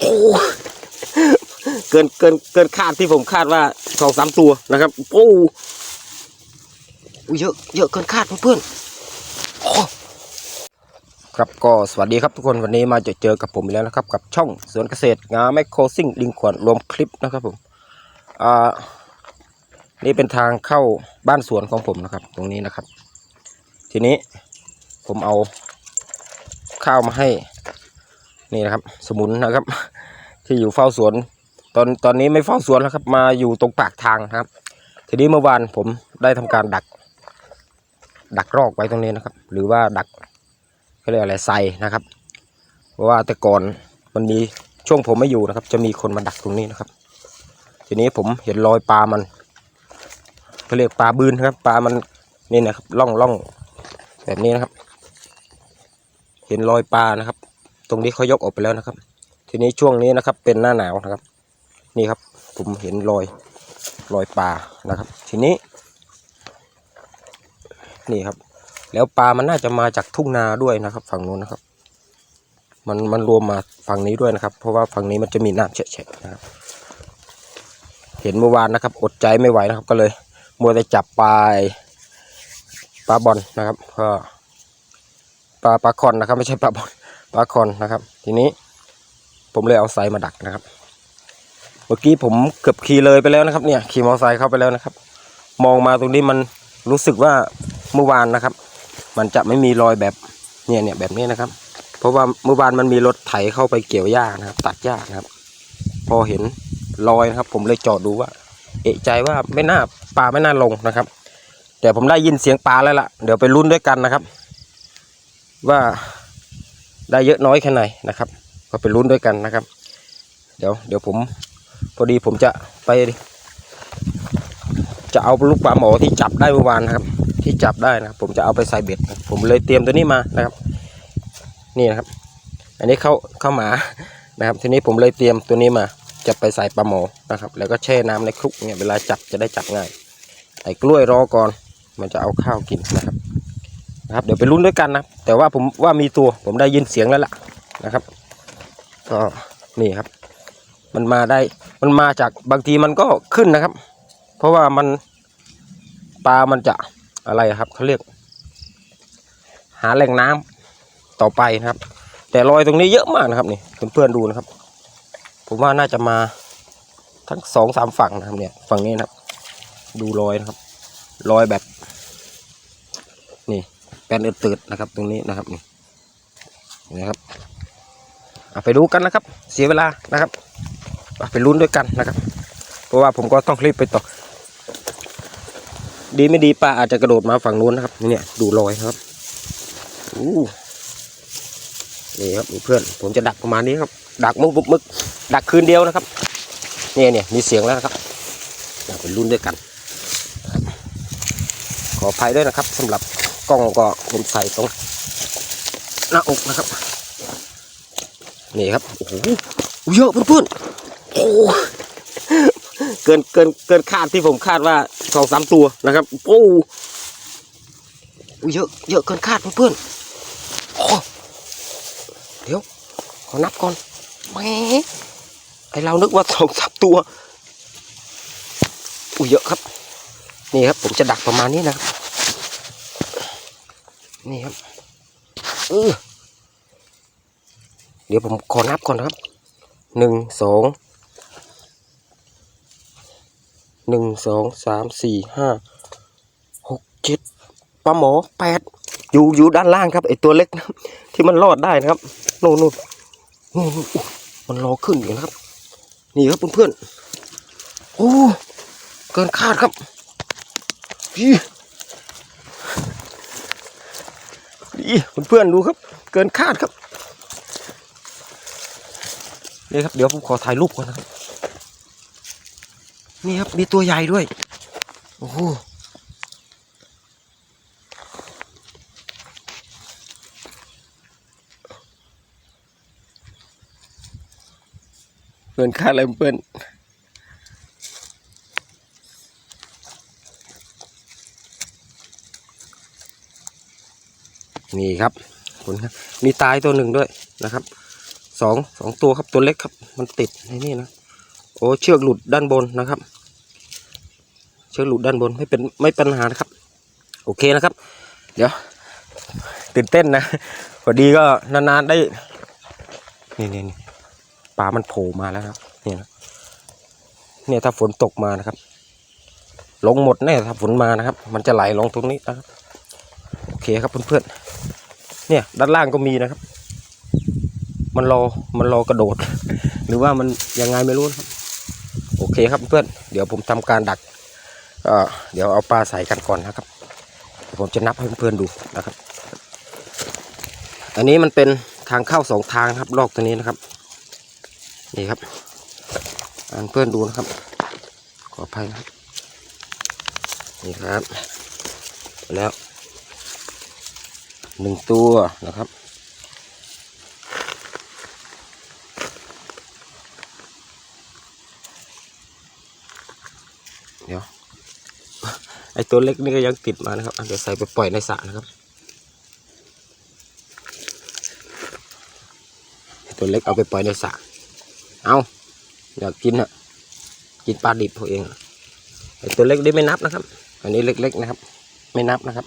โอ้เกินเกินเกินคาดที่ผมคาดว่าสองสามตัวนะครับโอ้เยอะเยอะเกินคาดเพื่อนอครับก็สวัสดีครับทุกคนวันนี้มาเจอเจอกับผมอีกแล้วนะครับ กับช่องสวนเกษตรงาแมคโครซิ่งลิงขวนรวมคลิปนะครับผมอ่านี่เป็นทางเข้าบ้านสวนของผมนะครับ ตรงนี้นะครับ ทีนี้ผมเอาข้าวมาให้ นี่นะครับ สมุนนะครับ ที่อยู่เฝ้าสวน ตอนตอนนี้ไม่เฝ้าสวนแล้วครับ มาอยู่ตรงปากทางครับ ทีนี้เมื่อวานผมได้ทำการดัก ดักรอกไว้ตรงนี้นะครับ หรือว่าดักเขาเรียกอะไรไซนะครับ เพราะว่าแต่ก่อนมันมีช่วงผมไม่อยู่นะครับ จะมีคนมาดักตรงนี้นะครับ ทีนี้ผมเห็นรอยปลามันเขาเรียกปลาบืนครับ ปลามันนี่นะครับล่องล่องแบบนี้นะครับ เห็นรอยปลานะครับ ตรงนี้เขายกออกไปแล้วนะครับ ทีนี้ช่วงนี้นะครับ เป็นหน้าหนาวนะครับ นี่ครับผมเห็นรอยรอยปลานะครับ ทีนี้ นี่ครับ แล้วปลามันน่าจะมาจากทุ่งนาด้วยนะครับ ฝั่งนู้นนะครับ มันมันรวมมาฝั่งนี้ด้วยนะครับ เพราะว่าฝั่งนี้มันจะมีน้ำแฉะๆนะครับ เห็นเมื่อวานนะครับ อดใจไม่ไหวนะครับ ก็เลยมัวแต่จับปลาปลาบอลนะครับก็ปลาปลาคอนนะครับ ไม่ใช่ปลาบอล ปลาคอนนะครับ ทีนี้ผมเลยเอาไซมาดักนะครับ เมื่อกี้ผมเกือบขี่เลยไปแล้วนะครับ เนี่ยขี่มอเตอร์ไซค์เข้าไปแล้วนะครับ มองมาตรงนี้มันรู้สึกว่าเมื่อวานนะครับ มันจะไม่มีรอยแบบเนี่ยเนี่ยแบบนี้นะครับ เพราะว่าเมื่อวานมันมีรถไถเข้าไปเกี่ยวหญ้านะครับ ตัดหญ้านะครับ พอเห็นรอยนะครับ ผมเลยจอดดูว่า เอะใจว่าไม่น่าปลาไม่น่าลงนะครับ แต่ผมได้ยินเสียงปลาแล้วล่ะ เดี๋ยวไปลุ้นด้วยกันนะครับ ว่า ได้เยอะน้อยแค่ไหนนะครับ ก็ไปลุ้นด้วยกันนะครับ เดี๋ยวเดี๋ยวผมพอดีผมจะไป จะเอาลูกปลาหมอที่จับได้เมื่อวานนะครับ ที่จับได้นะผมจะเอาไปใส่เบ็ด ผมเลยเตรียมตัวนี้มานะครับ นี่นะครับ อันนี้เข้าเข้าหมานะครับ ทีนี้ผมเลยเตรียมตัวนี้มา จะไปใส่ปลาหมอนะครับ แล้วก็แช่น้ำในคลุกเนี่ยเวลาจับจะได้จับง่ายไอ้กล้วยรอก่อน มันจะเอาข้าวกินนะครับ นะครับเดี๋ยวไปลุ้นด้วยกันนะ แต่ว่าผมว่ามีตัวผมได้ยินเสียงแล้วล่ะนะครับ ก็นี่ครับ มันมาได้มันมาจากบางทีมันก็ขึ้นนะครับ เพราะว่ามันปลามันจะอะไรครับเขาเรียก หาแหล่งน้ำต่อไปนะครับ แต่รอยตรงนี้เยอะมากนะครับนี่เพื่อนๆดูนะครับ ผมว่าน่าจะมาทั้งสองสามฝั่งนะครับเนี่ยฝั่งนี้นะครับ ดูรอยนะครับ รอยแบบนี่ แปลนตืดนะครับ ตรงนี้นะครับนี่นะครับเอาไปดูกันนะครับ เสียเวลานะครับเอาไปลุ้นด้วยกันนะครับ เพราะว่าผมก็ต้องรีบไปต่อ ดีไม่ดีปลาอาจจะกระโดดมาฝั่งนู้นนะครับเนี่ยดูรอยครับอู้นี่ครับเพื่อนผมจะดักประมาณนี้ครับ ดักมึกมึกมึกดักคืนเดียวนะครับเนี่ยเนี่ยมีเสียงแล้วนะครับเราไปลุ้นด้วยกัน ขออภัยด้วยนะครับสำหรับ กล้องก็ผมใส่ตรงหน้าอกนะครับ นี่ครับ โอ้โหเยอะเพื่อนๆโอ้เกินเกินเกินคาดที่ผมคาดว่าสองสามตัวนะครับโอ้เยอะเยอะเกินคาดเพื่อนๆโอ้เดี๋ยว ขอนับก่อนแหมไอเรานึกว่าสองสามตัวอุ้ยเยอะครับ นี่ครับผมจะดักประมาณนี้นะครับ นี่ครับเออเดี๋ยวผมขอนับก่อนนะครับหนึ่งสองหนึ่งสองสามสี่ห้าหกเจ็ดปลาหมอแปดอยู่อยู่ด้านล่างครับไอตัวเล็กนะที่มันรอดได้นะครับนู่นนู่นนู่นนู่นมันรอขึ้นอยู่นะครับ นี่ครับเพื่อนๆโอ้เกินคาดครับพี่นี่ เพื่อนๆดูครับ เกินคาดครับนี่ครับเดี๋ยวผมขอถ่ายรูปก่อนนะครับ นี่ครับมีตัวใหญ่ด้วย โอ้โหเพื่อนคาอะไรเพื่อน นี่ครับคุณครับ มีตายตัวหนึ่งด้วยนะครับสองสองตัวครับตัวเล็กครับ มันติดในนี่นะโอ้เชือกหลุดด้านบนนะครับ เชือกหลุดด้านบนไม่เป็นไม่ปัญหานะครับ โอเคนะครับ เดี๋ยวตื่นเต้นนะพอดีก็นานๆได้นี่นี่นี่ปลามันโผล่มาแล้วครับเนี่ยนะเนี่ยถ้าฝนตกมานะครับ ลงหมดแน่ถ้าฝนมานะครับ มันจะไหลลงตรงนี้นะครับโอเคครับเพื่อนๆ เนี่ย ด้านล่างก็มีนะครับ มันรอมันรอกระโดด หรือว่ามันยังไงไม่รู้นะครับโอเคครับเพื่อนเดี๋ยวผมทำการดักเดี๋ยวเอาปลาใส่กันก่อนนะครับ ผมจะนับให้เพื่อนดูนะครับ อันนี้มันเป็นทางเข้าสองทางครับลอกตัวนี้นะครับนี่ครับอ่านเพื่อนดูนะครับ ขออภัยนะครับนี่ครับ แล้ว หนึ่งตัวนะครับ เดี๋ยว ไอตัวเล็กนี่ก็ยังติดมานะครับเดี๋ยวใส่ไปปล่อยในสระนะครับ ตัวเล็กเอาไปปล่อยในสระเอาอยากกินอะกินปลาดิบเขาเองไอตัวเล็กนี่ไม่นับนะครับ อันนี้เล็กๆนะครับ ไม่นับนะครับ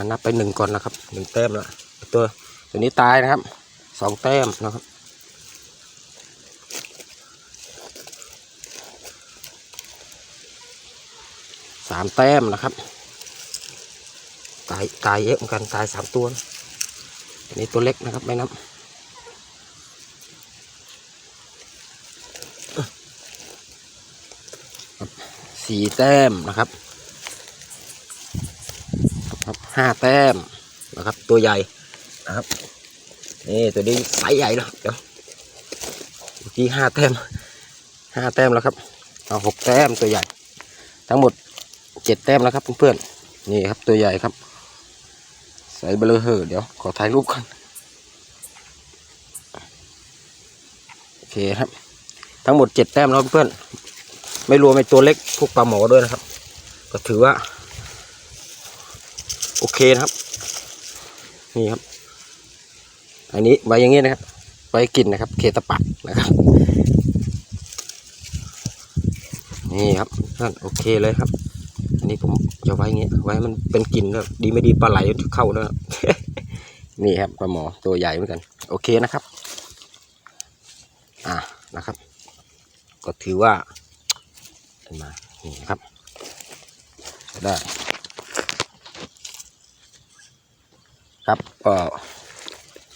นับไปหนึ่งก่อนนะครับหนึ่งแต้มแล้วตัวตัวนี้ตายนะครับสองแต้มนะครับสามแต้มนะครับ ตายตายเยอะเหมือนกันตายสามตัวนะอันนี้ตัวเล็กนะครับไม่นับสี่แต้มนะครับ ห้าแต้มนะครับ ตัวใหญ่นะครับนี่ตัวนี้ไซส์ใหญ่แล้วเดี๋ยวเมื่อกี้ห้าแต้มห้าแต้มแล้วครับเอาหกแต้มตัวใหญ่ ทั้งหมดเจ็ดแต้มแล้วครับเพื่อนๆนี่ครับตัวใหญ่ครับใส่เบลอเหอะเดี๋ยวขอถ่ายรูปกันโอเคครับ ทั้งหมดเจ็ดแต้มแล้วเพื่อนๆไม่รวมไอตัวเล็กพวกปลาหมอด้วยนะครับ ก็ถือว่า โอเคนะครับ นี่ครับ อันนี้ไว้อย่างงี้นะครับไว้กินนะครับ เคตะปัดนะครับ นี่ครับเพื่อนโอเคเลยครับ อันนี้ผมจะไว้ย่างเงี้ยไว้มันเป็นกลิ่นแล้วดีไม่ดีปลาไหลเข้าแล้วนี่ครับปลาหมอตัวใหญ่เหมือนกัน โอเคนะครับ อ่านะครับ ก็ถือว่ามานี่ครับได้ ครับ ก็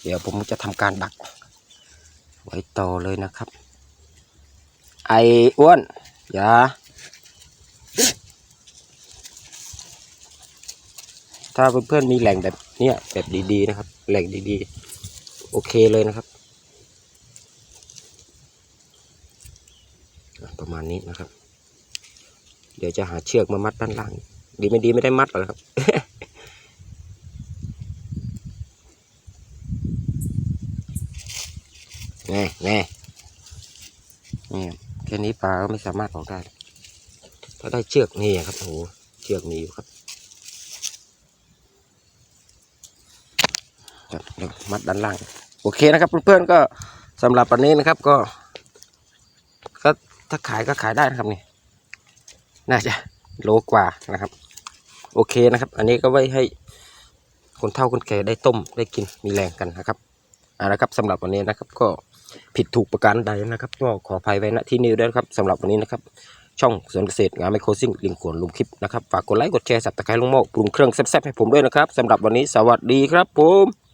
เดี๋ยวผมจะทำการดัก ไว้ต่อเลยนะครับ ไอ้อ้วนอย่าถ้าเพื่อนๆมีแหล่งแบบเนี้ยแบบดีๆนะครับ แหล่งดีๆ โอเคเลยนะครับ ประมาณนี้นะครับ เดี๋ยวจะหาเชือกมามัดด้านล่าง ดีไม่ดีไม่ได้มัดหรอกครับ น่แน่นี่แค่นี้ปลาก็ไม่สามารถออกได้ถ้าได้เชือกนี่ครับโอ้โหเชือกมีอยู่ครับครับเดี๋ยวมัดด้านล่าง โอเคนะครับ เพื่อนๆก็สำหรับวันนี้นะครับก็ก็ถ้าขายก็ขายได้นะครับนี่น่าจะโลกว่านะครับ โอเคนะครับ อันนี้ก็ไว้ให้คนเฒ่าคนแก่ได้ต้มได้กินมีแรงกันนะครับเอาละครับสำหรับวันนี้นะครับก็ ผิดถูกประการใดนะครับก็ขออภัยไว้ณที่นี้ด้วยนะครับสำหรับวันนี้นะครับ ช่องสวนเกษตรงานไมโครซิ่งลิงขวนลุมคลิปนะครับ ฝากกดไลค์กดแชร์สับตะไคร้ลงหม้อปรุงเครื่องแซ่บๆให้ผมด้วยนะครับสำหรับวันนี้สวัสดีครับผม